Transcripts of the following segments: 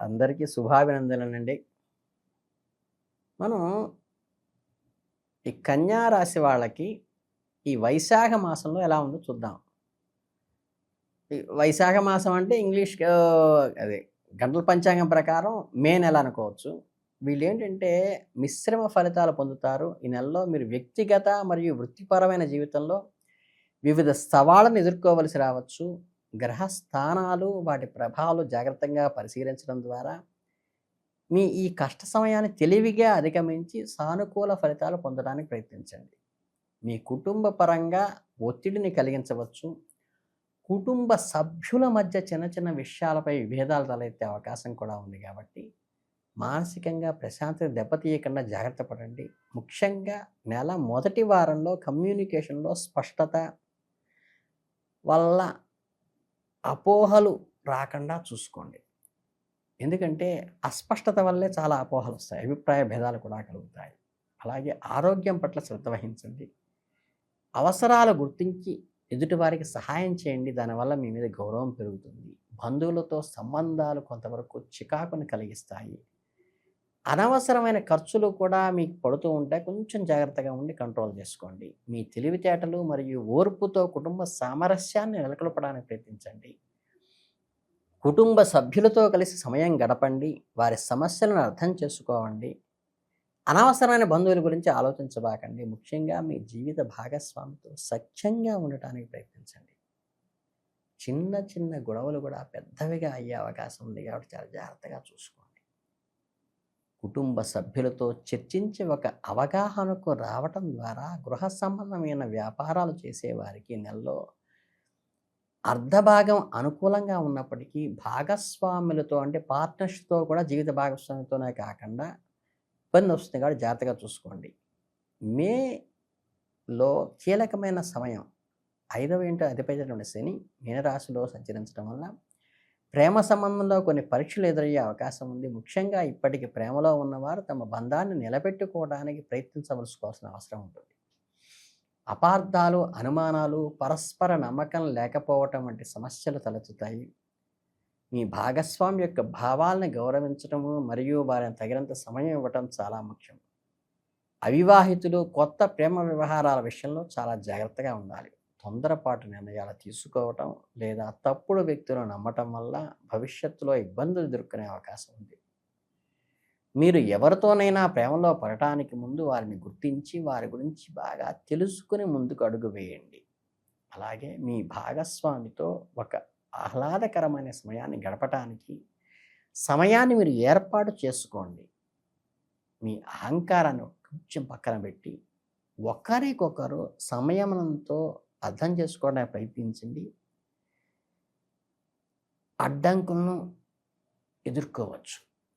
అందరికీ శుభాభినందనలండి. మనం ఈ కన్యా రాశి వాళ్ళకి ఈ వైశాఖ మాసంలో ఎలా ఉందో చూద్దాం. ఈ వైశాఖ మాసం అంటే ఇంగ్లీష్ అదే గంటల పంచాంగం ప్రకారం మే నెల అనుకోవచ్చు. వీళ్ళు ఏంటంటే మిశ్రమ ఫలితాలు పొందుతారు. ఈ నెలలో మీరు వ్యక్తిగత మరియు వృత్తిపరమైన జీవితంలో వివిధ సవాళ్ళను ఎదుర్కోవలసి రావచ్చు. గ్రహ స్థానాలు వాటి ప్రభావాలు జాగ్రత్తగా పరిశీలించడం ద్వారా మీ ఈ కష్ట సమయాన్ని తెలివిగా అధిగమించి సానుకూల ఫలితాలు పొందడానికి ప్రయత్నించండి. మీ కుటుంబ పరంగా ఒత్తిడిని కలిగించవచ్చు. కుటుంబ సభ్యుల మధ్య చిన్న చిన్న విషయాలపై విభేదాలు తలెత్తే అవకాశం కూడా ఉంది కాబట్టి మానసికంగా ప్రశాంతత దెబ్బతీయకుండా జాగ్రత్త పడండి. ముఖ్యంగా నెల మొదటి వారంలో కమ్యూనికేషన్లో స్పష్టత వల్ల అపోహలు రాకుండా చూసుకోండి. ఎందుకంటే అస్పష్టత వల్లే చాలా అపోహలు వస్తాయి. అభిప్రాయ భేదాలు కూడా కలుగుతాయి. అలాగే ఆరోగ్యం పట్ల శ్రద్ధ వహించండి. అవసరాలు గుర్తించి ఎదుటివారికి సహాయం చేయండి. దానివల్ల మీ మీద గౌరవం పెరుగుతుంది. బంధువులతో సంబంధాలు కొంతవరకు చికాకును కలిగిస్తాయి. అనవసరమైన ఖర్చులు కూడా మీకు పడుతూ ఉంటే కొంచెం జాగ్రత్తగా ఉండి కంట్రోల్ చేసుకోండి. మీ తెలివితేటలు మరియు ఓర్పుతో కుటుంబ సామరస్యాన్ని నెలకొల్పడానికి ప్రయత్నించండి. కుటుంబ సభ్యులతో కలిసి సమయం గడపండి. వారి సమస్యలను అర్థం చేసుకోవండి. అనవసరమైన బంధువుల గురించి ఆలోచించబాకండి. ముఖ్యంగా మీ జీవిత భాగస్వామితో సఖ్యంగా ఉండటానికి ప్రయత్నించండి. చిన్న చిన్న గొడవలు కూడా పెద్దవిగా అయ్యే అవకాశం ఉంది కాబట్టి చాలా జాగ్రత్తగా చూసుకోండి. కుటుంబ సభ్యులతో చర్చించి ఒక అవగాహనకు రావటం ద్వారా గృహ సంబంధమైన వ్యాపారాలు చేసేవారికి నెలలో అర్ధభాగం అనుకూలంగా ఉన్నప్పటికీ భాగస్వాములతో అంటే పార్ట్నర్షిప్తో కూడా జీవిత భాగస్వామితోనే కాకుండా ఇబ్బంది వస్తుంది కాబట్టి జాగ్రత్తగా చూసుకోండి. మేలో కీలకమైన సమయం ఐదవ ఇంటి అధిపతి శని మీనరాశిలో సంచరించడం వల్ల ప్రేమ సంబంధంలో కొన్ని పరీక్షలు ఎదురయ్యే అవకాశం ఉంది. ముఖ్యంగా ఇప్పటికి ప్రేమలో ఉన్నవారు తమ బంధాన్ని నిలబెట్టుకోవడానికి ప్రయత్నించవలసుకోవాల్సిన అవసరం ఉంటుంది. అపార్థాలు అనుమానాలు పరస్పర నమ్మకం లేకపోవటం వంటి సమస్యలు తలెత్తుతాయి. మీ భాగస్వామి యొక్క భావాలను గౌరవించటము మరియు వారిని తగినంత సమయం ఇవ్వటం చాలా ముఖ్యం. అవివాహితులు కొత్త ప్రేమ వ్యవహారాల విషయంలో చాలా జాగ్రత్తగా ఉండాలి. తొందరపాటు నిర్ణయాలు తీసుకోవటం లేదా తప్పుడు వ్యక్తులను నమ్మటం వల్ల భవిష్యత్తులో ఇబ్బందులు ఎదుర్కొనే అవకాశం ఉంది. మీరు ఎవరితోనైనా ప్రేమలో పడటానికి ముందు వారిని గుర్తించి వారి గురించి బాగా తెలుసుకుని ముందుకు అడుగు వేయండి. అలాగే మీ భాగస్వామితో ఒక ఆహ్లాదకరమైన సమయాన్ని గడపటానికి సమయాన్ని మీరు ఏర్పాటు చేసుకోండి. మీ అహంకారాన్ని కొంచెం పక్కన పెట్టి ఒకరికొకరు సమయంతో అర్థం చేసుకోవడానికి ప్రయత్నించండి. అడ్డంకులను ఎదుర్కోవచ్చు.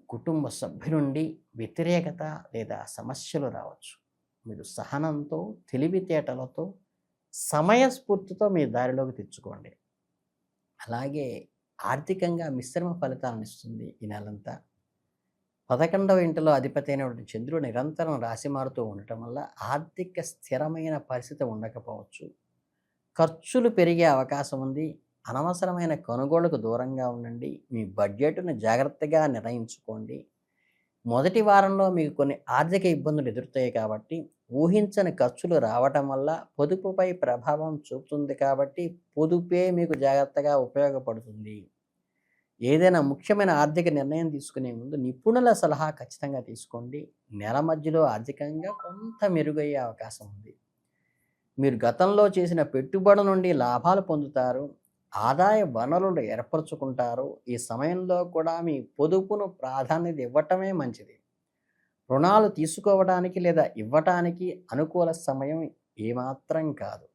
కుటుంబ సభ్యుల నుండి వ్యతిరేకత లేదా సమస్యలు రావచ్చు. మీరు సహనంతో తెలివితేటలతో సమయస్ఫూర్తితో మీ దారిలోకి తెచ్చుకోండి. అలాగే ఆర్థికంగా మిశ్రమ ఫలితాలను ఇస్తుంది ఈ నెలంతా. పదకొండవ ఇంటిలో అధిపతి అయినటువంటి చంద్రుడు నిరంతరం రాసి మారుతూ ఉండటం వల్ల ఆర్థిక స్థిరమైన పరిస్థితి ఉండకపోవచ్చు. ఖర్చులు పెరిగే అవకాశం ఉంది. అనవసరమైన కొనుగోళ్ళకు దూరంగా ఉండండి. మీ బడ్జెట్ను జాగ్రత్తగా నిర్ణయించుకోండి. మొదటి వారంలో మీకు కొన్ని ఆర్థిక ఇబ్బందులు ఎదురుతాయి కాబట్టి ఊహించని ఖర్చులు రావటం వల్ల పొదుపుపై ప్రభావం చూపుతుంది కాబట్టి పొదుపే మీకు జాగ్రత్తగా ఉపయోగపడుతుంది. ఏదైనా ముఖ్యమైన ఆర్థిక నిర్ణయం తీసుకునే ముందు నిపుణుల సలహా ఖచ్చితంగా తీసుకోండి. నెల మధ్యలో ఆర్థికంగా కొంత మెరుగయ్యే అవకాశం ఉంది. మీరు గతంలో చేసిన పెట్టుబడి నుండి లాభాలు పొందుతారు ఆదాయ వనరులు ఏర్పరచుకుంటారు ఈ సమయంలో కూడా మీ పొదుపును ప్రాధాన్యత ఇవ్వటమే మంచిది. రుణాలు తీసుకోవడానికి లేదా ఇవ్వటానికి అనుకూల సమయం ఏమాత్రం కాదు.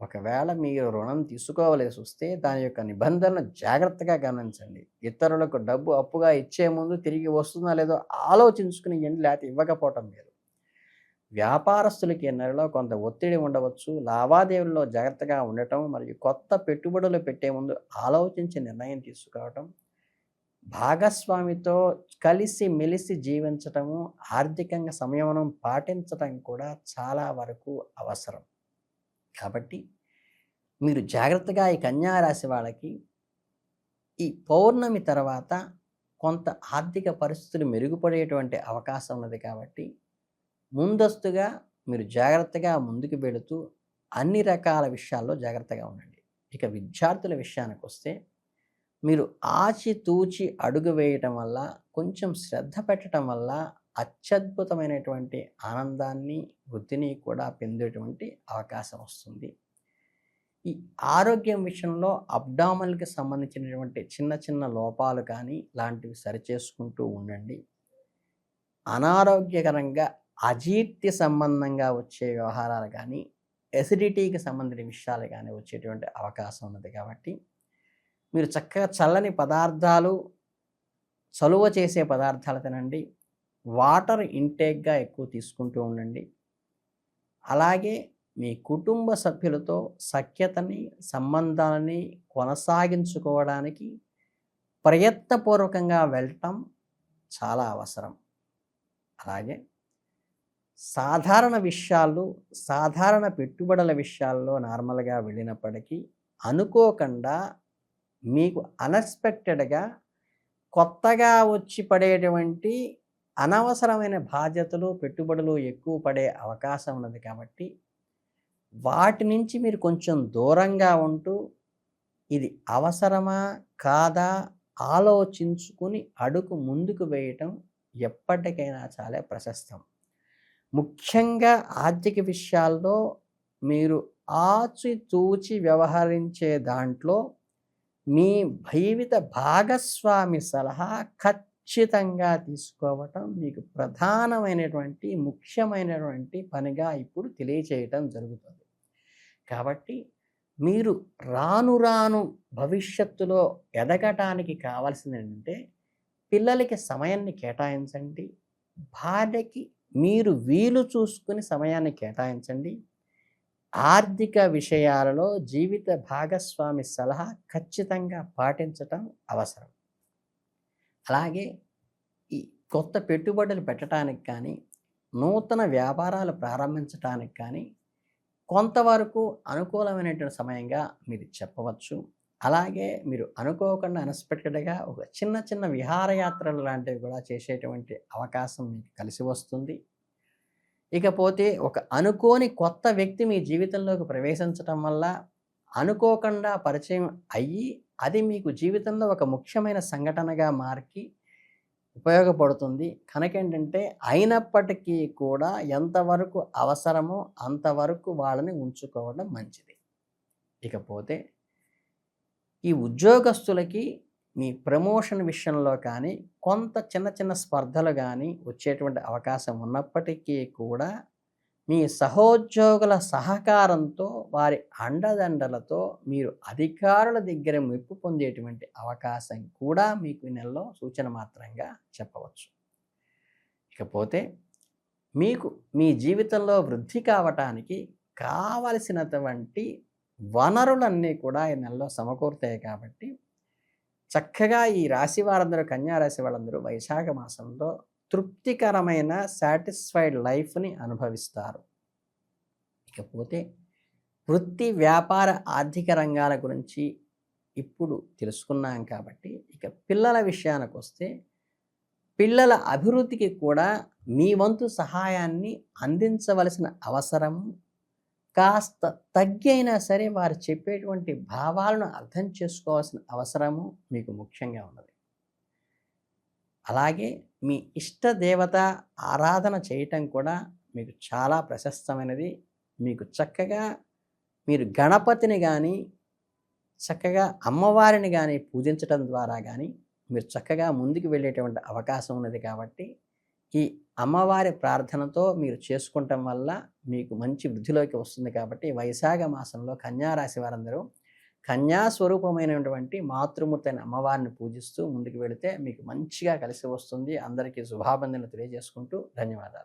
ఒకవేళ మీరు రుణం తీసుకోవలసి వస్తే దాని యొక్క నిబంధనలు జాగ్రత్తగా గమనించండి. ఇతరులకు డబ్బు అప్పుగా ఇచ్చే ముందు తిరిగి వస్తుందా లేదో ఆలోచించుకుని ఇవ్వండి లేకపోతే ఇవ్వకపోవటం మీరు వ్యాపారస్తులకి నెలలో కొంత ఒత్తిడి ఉండవచ్చు. లావాదేవీల్లో జాగ్రత్తగా ఉండటం మరియు కొత్త పెట్టుబడులు పెట్టే ముందు ఆలోచించి నిర్ణయం తీసుకోవటం భాగస్వామితో కలిసి మెలిసి జీవించటము ఆర్థికంగా సంయమనం పాటించటం కూడా చాలా వరకు అవసరం. కాబట్టి మీరు జాగ్రత్తగా ఈ కన్యారాశి వాళ్ళకి ఈ పౌర్ణమి తర్వాత కొంత ఆర్థిక పరిస్థితులు మెరుగుపడేటువంటి అవకాశం ఉన్నది కాబట్టి ముందస్తుగా మీరు జాగ్రత్తగా ముందుకు వెళుతూ అన్ని రకాల విషయాల్లో జాగ్రత్తగా ఉండండి. ఇక విద్యార్థుల విషయానికి వస్తే మీరు ఆచితూచి అడుగు వేయటం వల్ల కొంచెం శ్రద్ధ పెట్టడం వల్ల అత్యద్భుతమైనటువంటి ఆనందాన్ని వృద్ధిని కూడా పొందేటువంటి అవకాశం వస్తుంది. ఈ ఆరోగ్యం విషయంలో అబ్డామల్కి సంబంధించినటువంటి చిన్న చిన్న లోపాలు కానీ లాంటివి సరిచేసుకుంటూ ఉండండి. అనారోగ్యకరంగా అజీర్తి సంబంధంగా వచ్చే వ్యవహారాలు కానీ ఎసిడిటీకి సంబంధించిన విషయాలు కానీ వచ్చేటువంటి అవకాశం ఉన్నది కాబట్టి మీరు చక్కగా చల్లని పదార్థాలు చలువ చేసే పదార్థాలు తినండి. వాటర్ ఇంటేక్గా ఎక్కువ తీసుకుంటూ ఉండండి. అలాగే మీ కుటుంబ సభ్యులతో సఖ్యతని సంబంధాలని కొనసాగించుకోవడానికి ప్రయత్నపూర్వకంగా వెళ్ళటం చాలా అవసరం. అలాగే సాధారణ విషయాలు సాధారణ పెట్టుబడుల విషయాల్లో నార్మల్గా వెళ్ళినప్పటికీ అనుకోకుండా మీకు అన్ఎక్స్పెక్టెడ్గా కొత్తగా వచ్చి పడేటువంటి అనవసరమైన బాధ్యతలు పెట్టుబడులు ఎక్కువ పడే అవకాశం ఉన్నది కాబట్టి వాటి నుంచి మీరు కొంచెం దూరంగా ఉంటూ ఇది అవసరమా కాదా ఆలోచించుకుని అడుగు ముందుకు వేయటం ఎప్పటికైనా చాలా ప్రశస్తం. ముఖ్యంగా ఆర్థిక విషయాల్లో మీరు ఆచితూచి వ్యవహరించే దాంట్లో మీ జీవిత భాగస్వామి సలహా ఖచ్చితంగా తీసుకోవటం మీకు ప్రధానమైనటువంటి ముఖ్యమైనటువంటి పనిగా ఇప్పుడు తెలియచేయటం జరుగుతుంది. కాబట్టి మీరు రాను రాను భవిష్యత్తులో ఎదగటానికి కావాల్సింది ఏంటంటే పిల్లలకి సమయాన్ని కేటాయించండి. భార్యకి మీరు వీలు చూసుకుని సమయాన్ని కేటాయించండి. ఆర్థిక విషయాలలో జీవిత భాగస్వామి సలహా ఖచ్చితంగా పాటించటం అవసరం. అలాగే ఈ కొత్త పెట్టుబడులు పెట్టడానికి కానీ నూతన వ్యాపారాలు ప్రారంభించడానికి కానీ కొంతవరకు అనుకూలమైనటువంటి సమయంగా మీరు చెప్పవచ్చు. అలాగే మీరు అనుకోకుండా అన్ఎక్స్పెక్టెడ్గా ఒక చిన్న చిన్న విహారయాత్రలు లాంటివి కూడా చేసేటువంటి అవకాశం మీకు కలిసి వస్తుంది. ఇకపోతే ఒక అనుకోని కొత్త వ్యక్తి మీ జీవితంలోకి ప్రవేశించటం వల్ల అనుకోకుండా పరిచయం అయ్యి అది మీకు జీవితంలో ఒక ముఖ్యమైన సంఘటనగా మార్కి ఉపయోగపడుతుంది. కనుక ఏంటంటే అయినప్పటికీ కూడా ఎంతవరకు అవసరమో అంతవరకు వాళ్ళని ఉంచుకోవడం మంచిది. ఇకపోతే ఈ ఉద్యోగస్తులకి మీ ప్రమోషన్ విషయంలో కానీ కొంత చిన్న చిన్న స్పర్ధలు కానీ వచ్చేటువంటి అవకాశం ఉన్నప్పటికీ కూడా మీ సహోద్యోగుల సహకారంతో వారి అండదండలతో మీరు అధికారుల దగ్గర మెప్పు పొందేటువంటి అవకాశం కూడా మీకు ఈ నెలలో సూచన మాత్రంగా చెప్పవచ్చు. ఇకపోతే మీకు మీ జీవితంలో వృద్ధి కావటానికి కావలసినటువంటి వనరులన్నీ కూడా ఈ నెలలో సమకూరుతాయి కాబట్టి చక్కగా ఈ రాశి వారందరూ కన్యా రాశి వాళ్ళందరూ వైశాఖ మాసంలో తృప్తికరమైన సాటిస్ఫైడ్ లైఫ్ని అనుభవిస్తారు. ఇకపోతే వృత్తి వ్యాపార ఆర్థిక రంగాల గురించి ఇప్పుడు తెలుసుకున్నాం కాబట్టి ఇక పిల్లల విషయానికి వస్తే పిల్లల అభివృద్ధికి కూడా మీ వంతు సహాయాన్ని అందించవలసిన అవసరం కాస్త తగ్గి అయినా సరే వారు చెప్పేటువంటి భావాలను అర్థం చేసుకోవాల్సిన అవసరము మీకు ముఖ్యంగా ఉన్నది. అలాగే మీ ఇష్ట దేవత ఆరాధన చేయటం కూడా మీకు చాలా ప్రశస్తమైనది. మీకు చక్కగా మీరు గణపతిని కానీ చక్కగా అమ్మవారిని కానీ పూజించటం ద్వారా కానీ మీరు చక్కగా ముందుకు వెళ్ళేటువంటి అవకాశం ఉన్నది కాబట్టి ఈ అమ్మవారి ప్రార్థనతో మీరు చేసుకుంటాం వల్ల మీకు మంచి వృద్ధిలోకి వస్తుంది కాబట్టి వైశాఖ మాసంలో కన్యారాశి వారందరూ కన్యా స్వరూపమైనటువంటి మాతృమూర్తి అయిన అమ్మవారిని పూజిస్తూ ముందుకు వెళితే మీకు మంచిగా కలిసి వస్తుంది. అందరికీ శుభాబంధనలు తెలియజేసుకుంటూ ధన్యవాదాలు.